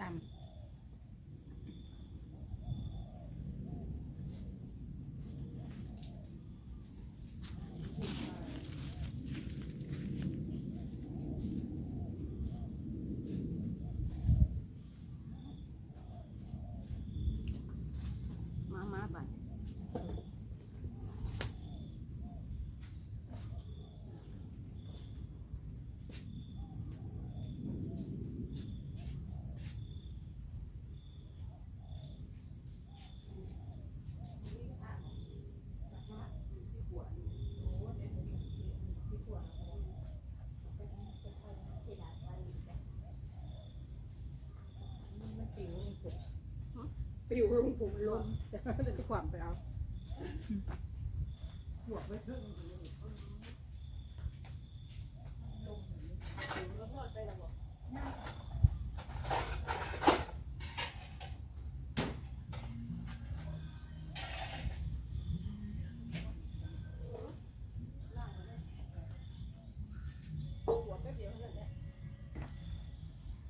ตำ ไปิวลงผมลมจะจะความไปเอาหัวไปเพิ่ง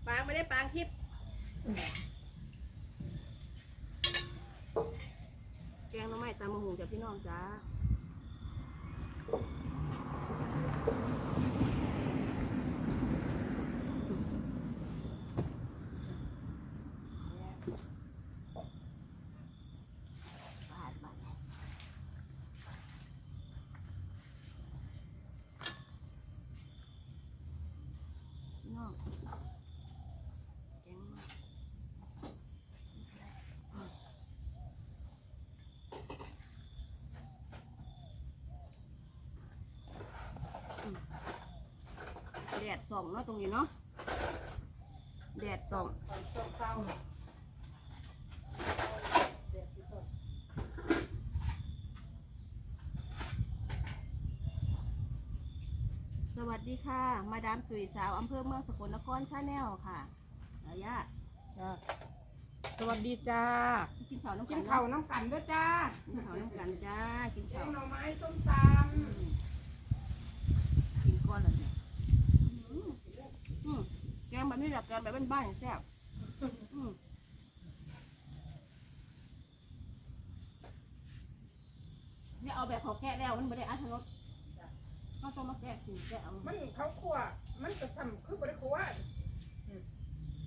ปางไม่ได้ปางทิพย์แกงหน้ำไม้ตามมะฮุงจากพี่น้องจ้า บาดบาดพี่น้องแกงมาอืมแดดส่องเนาะตรงนี้เนาะแดดส่องต้มเต้าสวัสดีค่ะ มาดามสุยสาวอำเภอเมืองสกลนครชาแนลค่ะระยะจ้าสวัสดีจ้า กินข้าวน้ำกิกันนข้าวเนาะน้ำกันด้วยจ้ากินข้าวน้ำกันจ้า กินแกข้าว งหน่อไม้ส้มตอืมกินก้อนแล้วเนี่ยอืมอืมแก งแบบนี้แบบแกงแบบบ้านๆแซ่บอืมเนี่ยเอาแบบเขาแกะแล้วมันไม่ได้อัตรสเขาต้องมาแกะกินแกะเอาำมันเขาคั่วมันจะทำคือบริคั่ว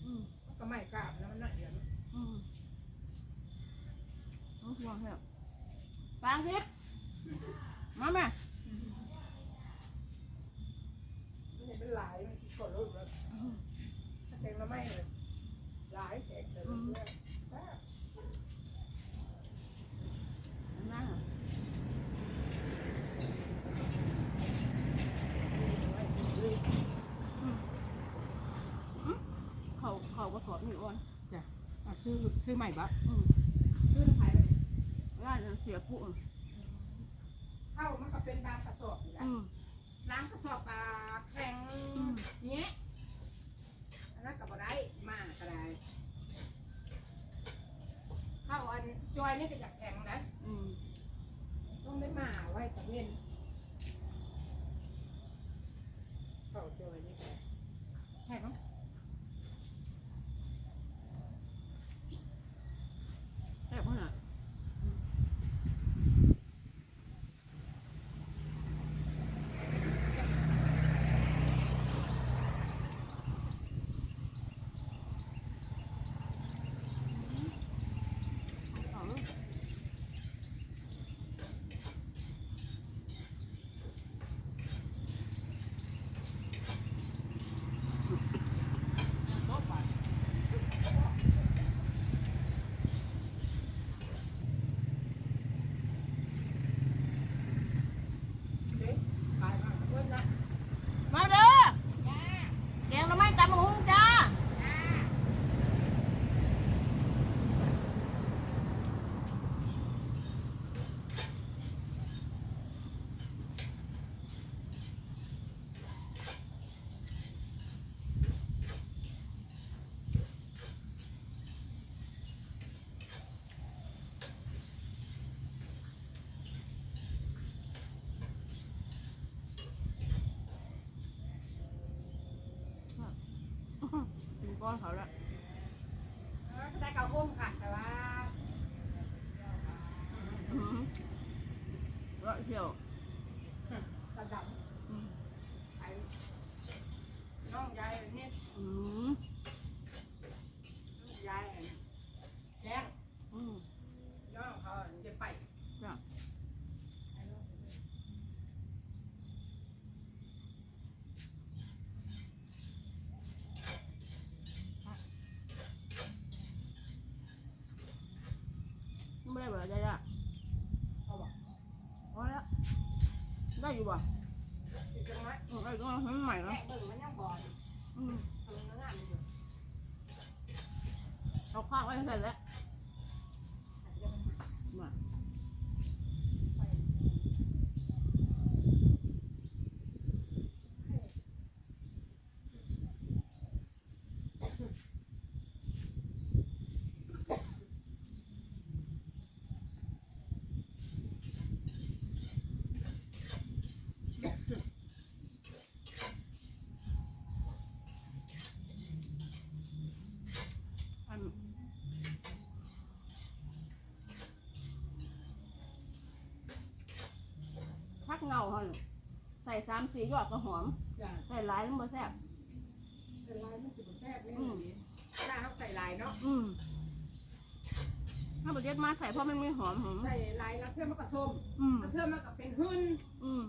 อืมมันก็ไม่กล้าบแล้วมันน่าเดือดอืมน้องพวงเนี่ยฟางทิพย์มาแม่ มันเป็นหลายมันกดรูปแล้วถ้า แกงหน่อไม้เลยหลายแกงแต่ละเรื่องจ้านั่งเขาเขาก็สอนอยู่อ่อนจ้ะอะซื้อซื้อใหม่ปะอืมซื้อขายเลยร้านนั้นเสียผู้อืมเข้ามันก็เป็นบางกระสอบอยู่แล้วอืมล้างกระสอบปลาแข็งเนี้ยอั นนั้นก็บ่ได้มากก็ได้เข้าอันจอยนี่ก็จะแข็งนะอืมต้องได้มาไว้ตะเวนเข้าจอยนี่ก็แข็ง แซ่บขนาดเอาเลย เด็กขายมาเพื่อนนะ มาเด้อแกงหน้ำไม้ตำบักหุ่งจ้า กินก้อนเขาละได้เกาหุ้มค่ะแต่ว่าอืมเลาะเที่ยวระดับอืมไอ้น้องยายนี่อืมยายแจ้ง อืม น้องเขาจะไป จ้ะไม่ได้เบอร์ได้ละ เขาบอก พอแล้วได้อยู่ป่ะ อีกจัง ก็ให้มันใหม่แล้วเบิ่งมันยังบ่อยอืมทำงานอยู่เอาข้าไว้เสร็จแล้ว เงาเขาน่ะใส่สามสี่ยอดก็หอม จ้ะใส่หลายมันบ่แซ่บเป็นลายมันสิบแซ่บนี่ดีหน้าเขาใส่ลายเนาะ อืมถ้าบดเด็ดมาใส่เพราะมันมีหอมหอม ใส่ลายแล้วเพื่อมันก็ส้มอืมแล้วเพื่อมันก็เป็นหึ่นอืม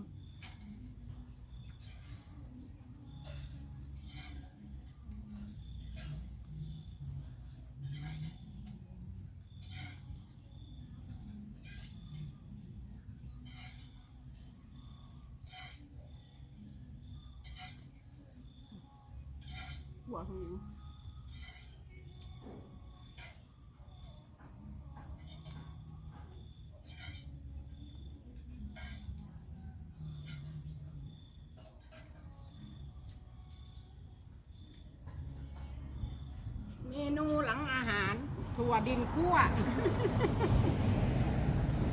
วของหญิงเมนูหลังอาหาร ถั่วดินคั่ว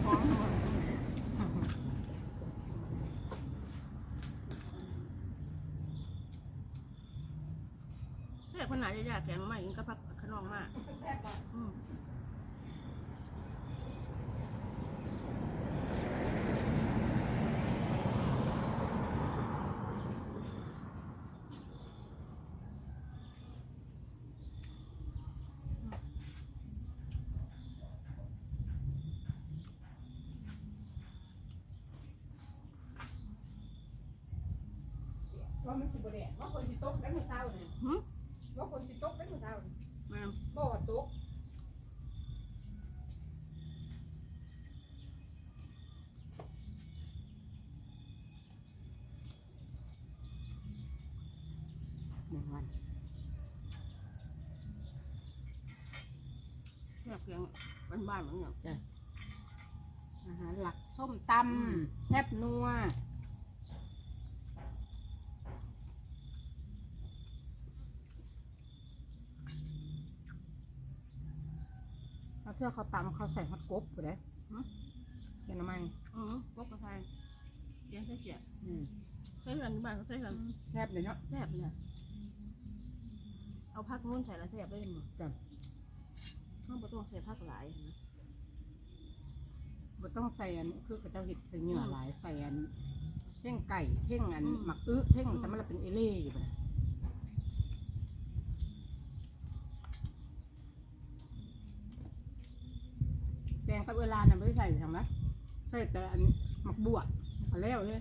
หอมหอมแซ่บขนาดยาๆแกงมาอีกก็พัก ขนองมากแซ่บป่ะอืม嗯ว่ามันสิบแดดว่าคนสิตกได้มื้อเช้าเนี่ยหึว่าคนสิตกได้มื้อเช้าเนี่ย แม่นบ่ว่าตกหนึ่งวันแซ่บแกงบ้านๆเหมือนกันอาหารหลักส้มตำแซ่บนัว เอาเทื่อเขาตำเขาใส่ฮอตกบอยู่เลยเห็นไหมอือพวกกระไทยเลี้ยงใส่เสียอืมใส่กันบ้านเขาใส่กันแซ่บเลยเนาะแซ่บเนี่ยเอาผักนู้นใส่แล้วแซ่บได้หมดจ้ะต้องบ่ต้องใส่ผักหลายนะบ่ต้องใส่อันคือกระเจ้าเห็ดใส่เนื้อหลายใส่อันเท่งไก่เท่งอันหมักอึเท่งสำหรับเป็นเอเล่อยู่เลยแกงกับเวลาน่ะไม่ได้ใส่ทำไหมใส่แต่อันหมักบวชเอาแล้วเลย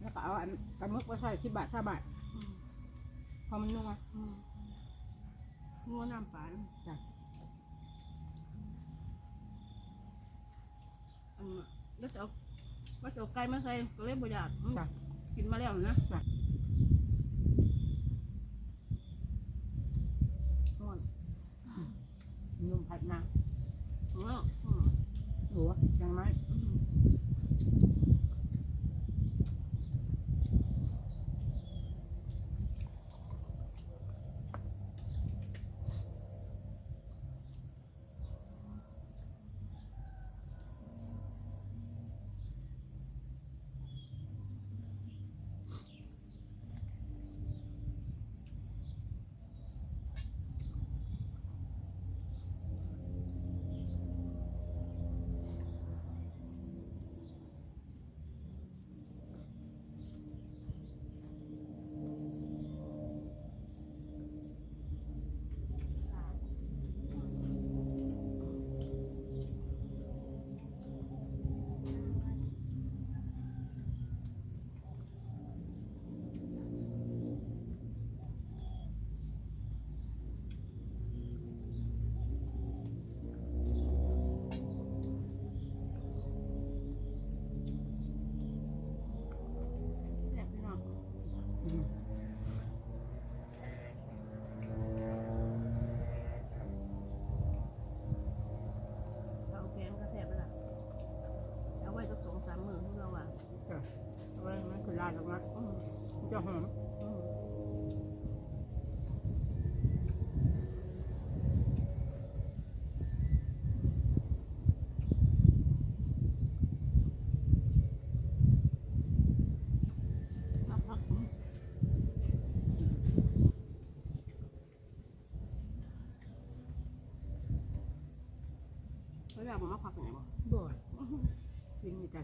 แล้วก็เอาอันกระมึกมาใส่สิบบาทห้าบาทอืมพอมันนัวอืมงัวน้ำปลาจ้ะอันแล้วจะเอาว่าจะเอาไก่มาใส่ก็เลยบ่อยากอืมจ้ะกินมาแล้วนะจ้ะ